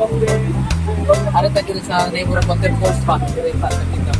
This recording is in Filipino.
Ada tadi sa neighbor content post pa. Dire pa sa kita.